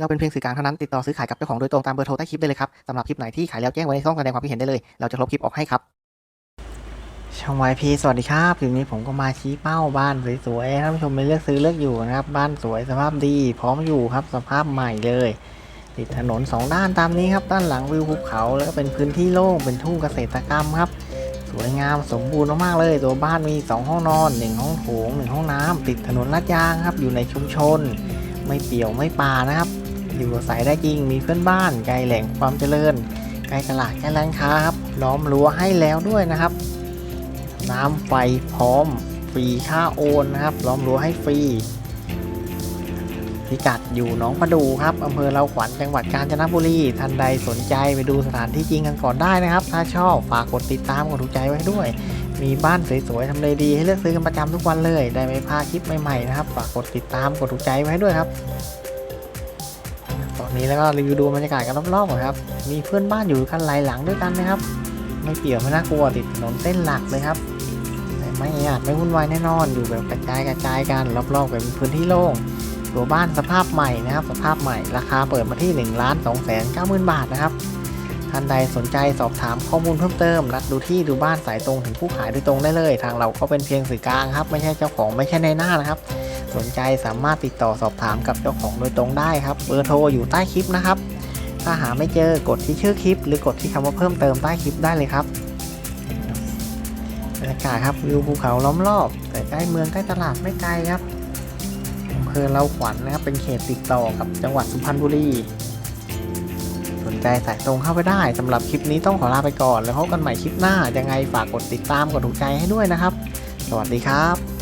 เราเป็นเพียงสื่อกลางเท่านั้นติดต่อซื้อขายกับเจ้าของโดยตรงตามเบอร์โทรใต้คลิปได้เลยครับสำหรับคลิปไหนที่ขายแล้วแจ้งไว้ในช่องแสดงความคิดเห็นได้เลย เราจะลบคลิปออกให้ครับ ช่องวายพีสวัสดีครับคลิปนี้ผมก็มาชี้เป้าบ้านสวยๆให้ท่านผู้ชมไปเลือกซื้อเลือกอยู่นะครับ บ้านสวยสภาพดีพร้อมอยู่ครับสภาพใหม่เลย ติดถนนสองด้านตามนี้ครับด้านหลังวิวภูเขาแล้วก็เป็นพื้นที่โล่งเป็นทุ่งเกษตรกรรมครับสวยงามสมบูรณ์มากๆเลย ตัวบ้านมี 2 ห้องนอน 1 ห้องโถง 1 ห้องน้ำติดถนนลาดยางครับ อยู่ในชุมชน ไม่เปี่ยวไม่ป่านะครับ อยู่อาศัยได้จริงมีเพื่อนบ้านใกล้แหล่งความเจริญใกล้ตลาดใกล้ร้านค้าครับล้อมรั้วให้แล้วด้วยนะครับ น้ำไฟพร้อมฟรีค่าโอนนะครับ ล้อมรั้วให้ฟรีพิกัดอยู่หนองประดูครับอำเภอเราขวัญจังหวัดกาญจนบุรีท่านใดสนใจไปดูสถานที่จริงกันก่อนได้นะครับ ถ้าชอบฝากกดติดตามกดถูกใจไว้ด้วย มีบ้านสวยๆทำเลดีให้เลือกซื้อกันประจำทุกวันเลย ได้ไม่พลาดคลิปใหม่ๆนะครับ ฝากกดติดตามกดถูกใจไว้ด้วยครับ นี้แล้วก็รีวิวดูบรรยากาศกันรอบๆก่อนครับ มีเพื่อนบ้านอยู่กันหลายหลังด้วยกันนะครับ ไม่เปี่ยวไม่น่ากลัวติดถนนเส้นหลักเลยครับ ไม่อาจไม่วุ่นวายแน่นอน อยู่แบบกระจายกระจายกันรอบๆแบบเป็นพื้นที่โล่ง ตัวบ้านสภาพใหม่นะครับ สภาพใหม่ ราคาเปิดมาที่1นึ่งล้านสองแสนเก้าหมื่นบาทนะครับ ท่านใดสนใจสอบถามข้อมูลเพิ่มเติม นัดดูที่ดูบ้านสายตรงถึงผู้ขายโดยตรงได้เลย ทางเราก็เป็นเพียงสื่อกลางครับ ไม่ใช่เจ้าของไม่ใช่ในหน้านะครับ สนใจสามารถติดต่อสอบถามกับเจ้าของโดยตรงได้ครับ เบอร์โทรอยู่ใต้คลิปนะครับ ถ้าหาไม่เจอกดที่ชื่อคลิป หรือกดที่คำว่าเพิ่มเติมใต้คลิปได้เลยครับบรรยากาศครับวิวภูเขาล้อมรอบ แต่ใกล้เมืองใกล้ตลาดไม่ไกลครับอำเภอเราขวัญนะครับเป็นเขตติดต่อกับจังหวัดสุพรรณบุรี สนใจสายตรงเข้าไปได้สำหรับคลิปนี้ต้องขอลาไปก่อน แล้วพบกันใหม่คลิปหน้ายังไงฝากกดติดตามกดถูกใจให้ด้วยนะครับ สวัสดีครับ